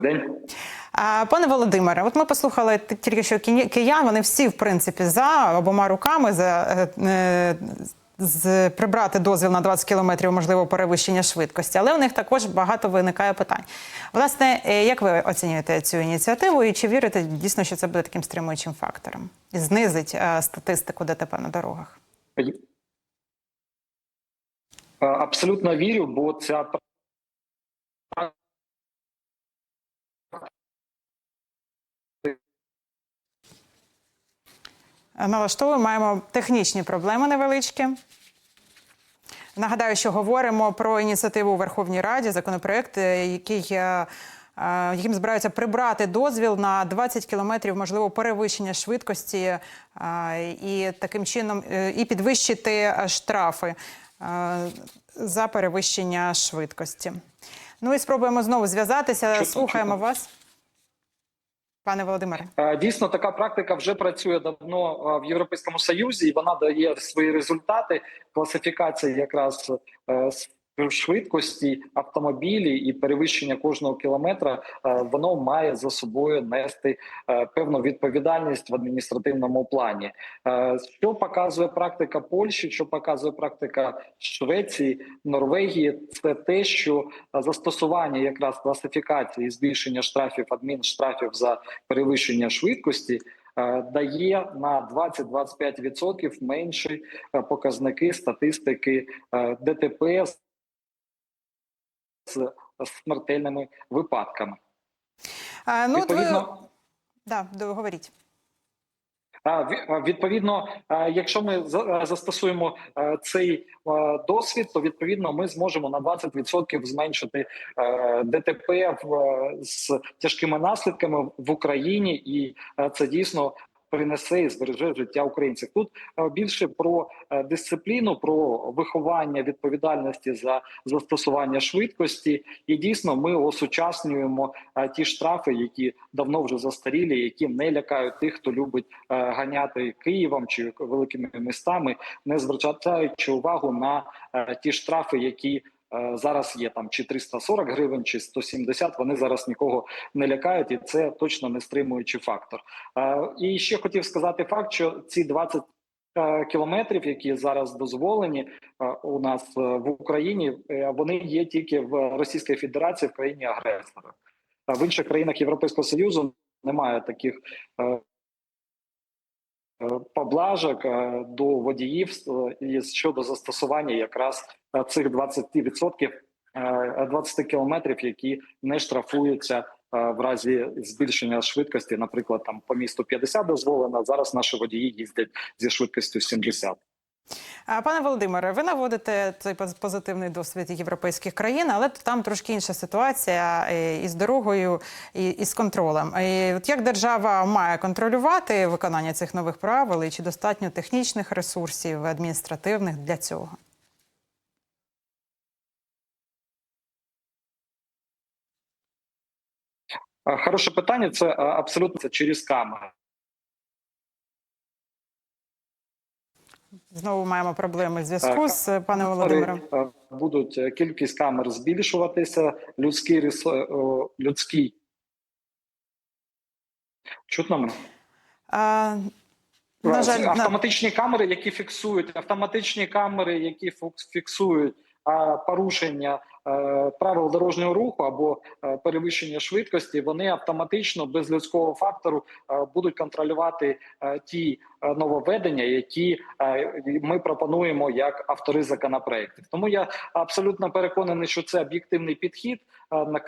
День. Пане Володимире, от ми послухали тільки що киян. Вони всі, в принципі, за обома руками за е, е, з прибрати дозвіл на 20 кілометрів, можливо, перевищення швидкості. Але у них також багато виникає питань. Власне, е, як ви оцінюєте цю ініціативу, і чи вірите дійсно, що це буде таким стримуючим фактором і знизить статистику ДТП на дорогах? Абсолютно вірю, бо ця Налаштовуємо, маємо технічні проблеми невеличкі. Нагадаю, що говоримо про ініціативу у Верховній Раді, законопроект, е, який, е, е, яким збираються прибрати дозвіл на 20 кілометрів, можливо, перевищення швидкості і таким чином і підвищити штрафи за перевищення швидкості. Ну і спробуємо знову зв'язатися. Слухаємо вас, пане Володимире. Е, Дійсно, така практика вже працює давно е, в Європейському Союзі, і вона дає свої результати. Класифікація якраз е, швидкості автомобілі і перевищення кожного кілометра, е, воно має за собою нести е, певну відповідальність в адміністративному плані. Е, Що показує практика Польщі, що показує практика Швеції, Норвегії, це те, що застосування якраз класифікації збільшення штрафів адмінштрафів за перевищення швидкості дає на 20-25% менші показники статистики ДТП з смертельними випадками. Е, Ну, от ви... Відповідно, да, договоріть. А, ві- а, Відповідно, якщо ми застосуємо цей досвід, то відповідно ми зможемо на 20% зменшити ДТП з тяжкими наслідками в Україні, і це дійсно принесе і збереже життя українців. Тут е, більше про е, дисципліну, про виховання відповідальності за застосування швидкості, і дійсно ми осучаснюємо е, ті штрафи, які давно вже застарілі, які не лякають тих, хто любить ганяти Києвом чи великими містами, не звертаючи увагу на ті штрафи, які зараз є там чи 340 гривень, чи 170, Вони зараз нікого не лякають, і це точно не стримуючий фактор. Е, І ще хотів сказати факт, що ці 20 е, Кілометрів, які зараз дозволені е, у нас е, в Україні, е, вони є тільки в Російській Федерації в країні агресора. В інших країнах Європейського союзу немає таких е, е, поблажок е, до водіїв е, щодо застосування якраз е, цих 20%, е, 20 кілометрів, які не штрафуються е, в разі збільшення швидкості. Наприклад, там по місту 50 дозволено. Зараз наші водії їздять зі швидкістю 70. Пане Володимире, ви наводите цей позитивний досвід європейських країн, але там трошки інша ситуація е, із дорогою і з контролем. І от як держава має контролювати виконання цих нових правил, і чи достатньо технічних ресурсів адміністративних для цього? Хороше питання. Це е, абсолютно це через камери. Знову маємо проблеми в зв'язку з е, паном Володимиром. е, будуть е, кількість камер збільшуватися. Людський ресо- людський чутно мене? А, на жаль, на... автоматичні камери, які фіксують автоматичні камери, які фіксують порушення е, правил дорожнього руху або е, перевищення швидкості, вони автоматично без людського фактору е, будуть контролювати е, ті е, нововведення, які е, ми пропонуємо як автори законопроектів. Тому я абсолютно переконаний, що це об'єктивний підхід е, на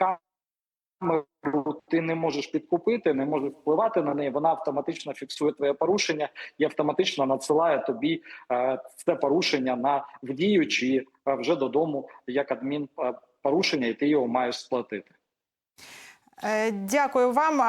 ти не можеш підкупити, не можеш впливати на неї. Вона автоматично фіксує твоє порушення і автоматично надсилає тобі е, це порушення на в дію чи е, вже додому як адмін е, і ти його маєш сплатити. Дякую вам.